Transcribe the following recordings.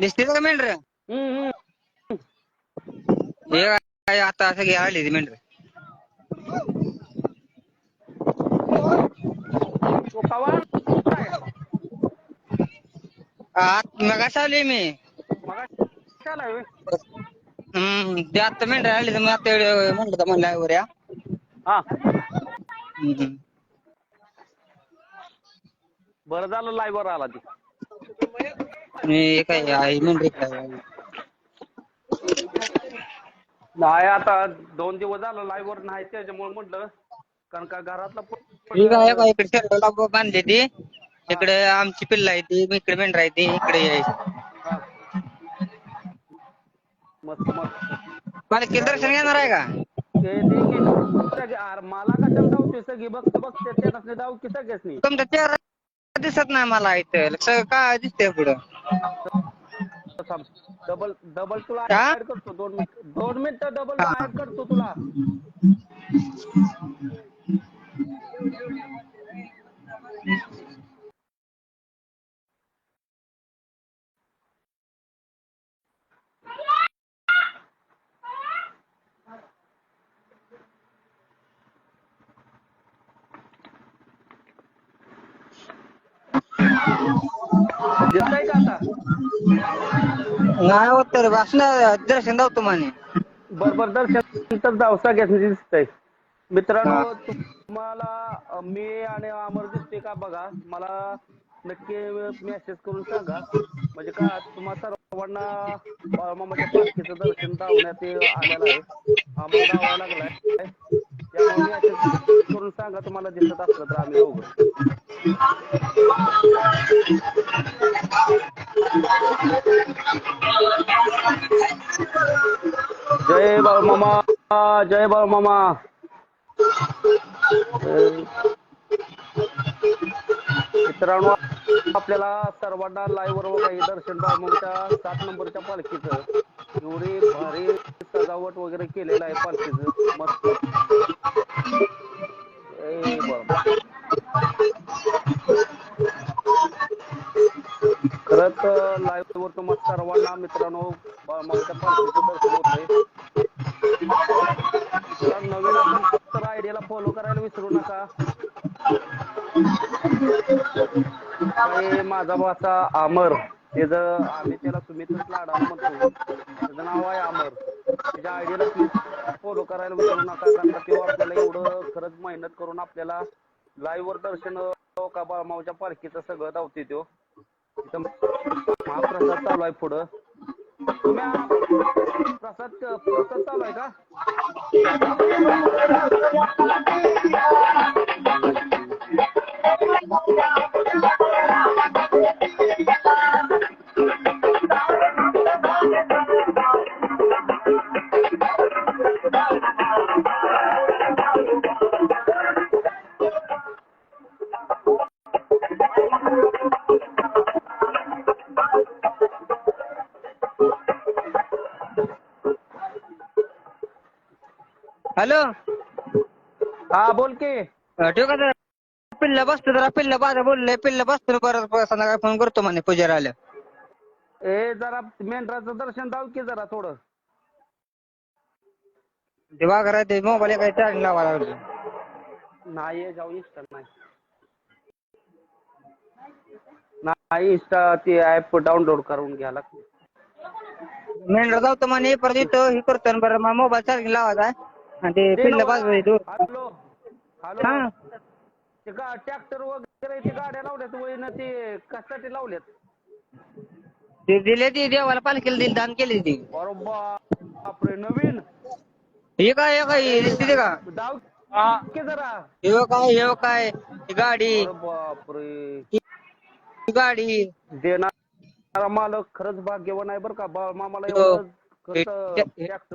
दिसते का मेंढर? हे काय आता असं घ्या आली? ती मेंढर मग आली मी हम्म ते आता मेंढर आली तर मग आता म्हणलं तर म्हणलं या. हा. बरं झालं आला ती. काय आई मेंढर काय नाही आता दोन दिवस झालं लाईव्हवर नाही त्याच्यामुळे म्हटलं कारण का घरातला इकडे शेरडाला बांधली ती. इकडे आमची पिल्ला आहे ती इकडे मेंढर आहे ती इकडे यायची हा. मस्त मस्त. मला दर्शन घेणार आहे का? ते ते की सगळे- अरे मला कशाला धावते सगळी बघ बघते त्याच्यातले धाव की तुमचा चेहरा दिसत नाही मला इथं सगळं काय दिसतंय पुढं डबल डबल तुला? ऍड करतो दोन मिनिट दोन मिनिट डबल. ऍड करतो तुला दिसतंय का आता नाही होत तर असं दर्शन दावतो म्हणे. बर बर दर्शन तर जाऊ सगळ्याच दिसतंय. मित्रांनो तुम्हाला मी आणि अमर दिसते का बघा मला नक्की मेसेज करून सांगा. म्हणजे का तुम्हा सर्वांना पालखीचं दर्शन धावण्यात आलेलं आहे. आम्हाला लागलाय. त्यामुळे मेसेज करून सांगा तुम्हाला दिसत असलं तर आम्ही दोघं जय बाळमामा जय बाळ मामा. मित्रांनो आपल्याला सर्वांना लाईव्ह वर बघा दर्शन बाळमामाच्या सात नंबरच्या पालखीचं. एवढी भारी सजावट वगैरे केलेलं आहे पालखीच. मस्त. खरंच लाईव्ह वर तुम्हाला सर्वांना मित्रांनो माझ्या पालखीचं दर्शन होतंय नवीन तर आयडियाला फॉलो करायला विसरू नका. माझा भाचा अमर त्याचं आम्ही त्याला सुमितच लाडा म्हणतो त्याचं नाव आहे अमर. त्याच्या आयडियाला फॉलो करायला विसरू नका कारण तेव्हा आपल्याला एवढं खरंच मेहनत करून आपल्याला लाईव्ह वर दर्शन का बाळमामाच्या पालखीचं सगळं धावते तो. महाप्रसाद चालू आहे पुढं. तुम्ही प्रसाद प्रसाद चालू आहे का? हॅलो. हा बोल की. ठेव का जरा? पिल्ला बसतो जरा पिल्ला बाजा बोललंय पिल्ला बसतो परत परत संध्याकाळी फोन करतो म्हणे पुजारी आल्या ए जरा मेंढराचं दर्शन दाव की जरा थोडं. ते वाघर ते मोबाईल काही चार्ज लावा लागले. नाही जाऊ इंस्टा नाही. नाही इंस्टा ते ऍप डाउनलोड करून घ्या लागते. मेंढर जातो म्हणे परत येतो हे करतो आणि बरं मोबाईल चार्जिंग लावायचा. आहे ते पिल्ला बाजू येतो हॅलो. हॅलो. हा. ते गा ट्रॅक्टर वगैरे ते गाड्या लावल्यात वय ते कशासाठी लावल्यात? ते दिले ती देवाला पालखीला दिली दान केली ती. अरे बापरे नवीन? हे काय हे काय दिसते ते का? दाव की जरा. हे काय हे काय ही गाडी. अरे बापरे. ही गाडी. देणारा मालक खरंच भाग्यवान आहे बरं का. बा- मामाला हो. एवढं हे-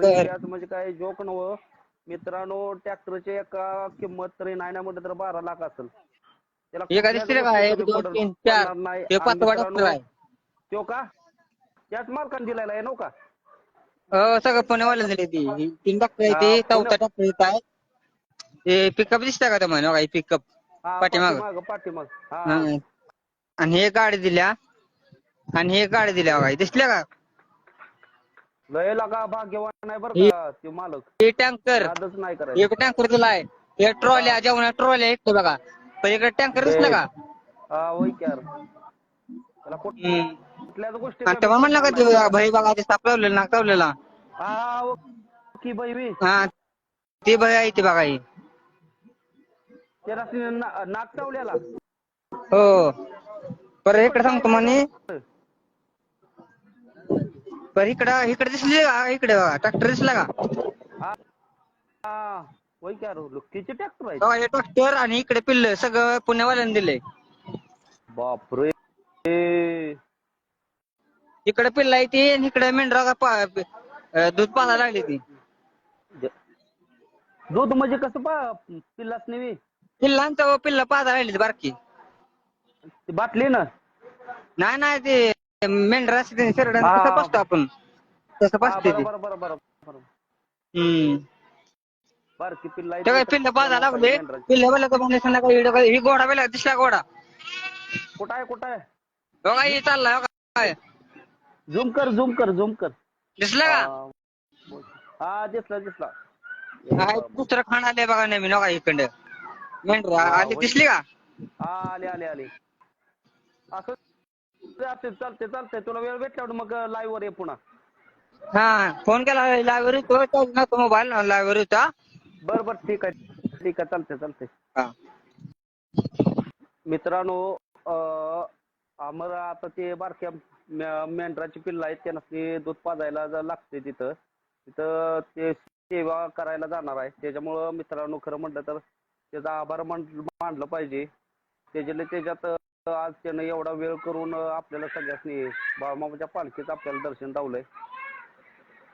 हे- ट्रॅक्टर म्हणजे काय जोक नव मित्रांनो ट्रॅक्टरची एका किंमत तरी नाही ना म्हटलं तर बारा लाख असेल. दिसतंय का? एक, दोन, तीन, चार. पाचवा डॉक्टर आहे. तो का? त्याच मालकाने दिलेला आहे नव्ह का? हो सगळं पुण्यावाले दिले ती. तीन डॉक्टर आहे ते चौथा डॉक्टर येत आहे. हे पिकअप दिसतंय का तुम्हाला? काही पिकअप पाठीमागं. पाठीमाग आणि हे गाडी दिल्या. आणि हे गाडी दिल्या बघा दिसल्या का? लय लागा भाग्यवान आहे बरं हे- का ते मालक. हे टँकर. नादच नाही करायचं. एक टँकर दिलाय हे ट्रॉल्या जेवणा ट्रॉल्या इकडे बघा. पलीकडे टँकर दिसलं का? हा होय की यार. त्याला कुठ- हम्म. कुठल्याच गोष्टी आणि तेव्हा म्हणलं का ते भाई बघा ते साप लावलेला नाक लावलेला हा की बाई हा ते भाई आहे ते बघा ही. त्याला ती ना- नाक चावल्याला हो. बरं इकडे सांगतो म्हणे. बरं इकडं इकडे दिसली का? इकडे बघा ट्रॅक्टर दिसला का? हा किती ट्रॅक्टर आहे. हे ट्रॅक्टर आणि इकडे पिल्ल सगळं पुण्यावाल्याने दिलंय. बापरे. इकडे पिल्ल आहे ती आणि इकडे मेंढरा का पा- अं, दूध पाहायला लागली ती. दूध म्हणजे कसं पा पिल्लाच नेवी पिल्लांचं व पिल्ल पाहायला लागली ती बारकी. ती बाटली ना? नाही नाही ते मेंढरा असते शेरडा हा. कसं बसतो आपण तसं बसते ती बरोबर बरोबर बरोबर हम्म बारकी पिल्ला ते काय पिल्ल लागले पिल्ल बोलला तर म्हणजे संध्याकाळी इकडं काय- ही घोडा बेला दिसला घोडा कुठं आहे कुठं आहे बघा ही चाललाय बघा काय. झूम कर झूम कर झूम कर दिसला का हा, हा दिसला दिसला हा, दुसरं खाण आले बघा नवीन बघा इकडं मेंढरा आली दिसली का हा आले आले आले असं चालते चालते चालते तुला वेळ भेटल्यावर मग लाईव्ह वर ये पुन्हा. हा फोन केला लाईव्ह होतो चार्ज नव्हतो मोबाईल लाईव्ह होता बर बर ठीक आहे. ठीक आहे चालते चालते हा. मित्रांनो अं, आम्हाला आता ते बारक्या मे- मेंढराची पिल्लं आहेत त्यांना ते दूध पाजायला लागते तिथं. तिथं ते सेवा करायला जाणार आहे. त्याच्यामुळं मित्रांनो खरं म्हटलं तर त्याचा आभार मान मानलं पाहिजे. त्याच्याले त्याच्यात आज त्यानं एवढा वेळ करून आपल्याला सगळ्यांनी बाळमामाच्या पालखीचं आपल्याला दर्शन धावलंय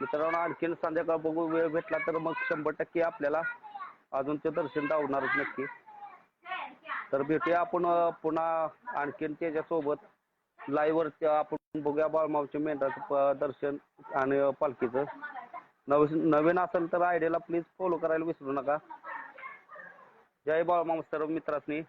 मित्रांनो आणखीन संध्याकाळ बघू वेळ भेटला तर मग शंभर टक्के आपल्याला अजून ते दर्शन दावणारच नक्की. तर भेटूया आपण पुन्हा आणखीन त्याच्यासोबत. लाईव्हवर आपण बघूया बाळमावच्या मेंढराचं दर्शन आणि पालखीचं. नवीन नवीन असेल तर आयडियाला प्लीज फॉलो करायला विसरू नका. जय बाळमाव सर्व मित्रांनी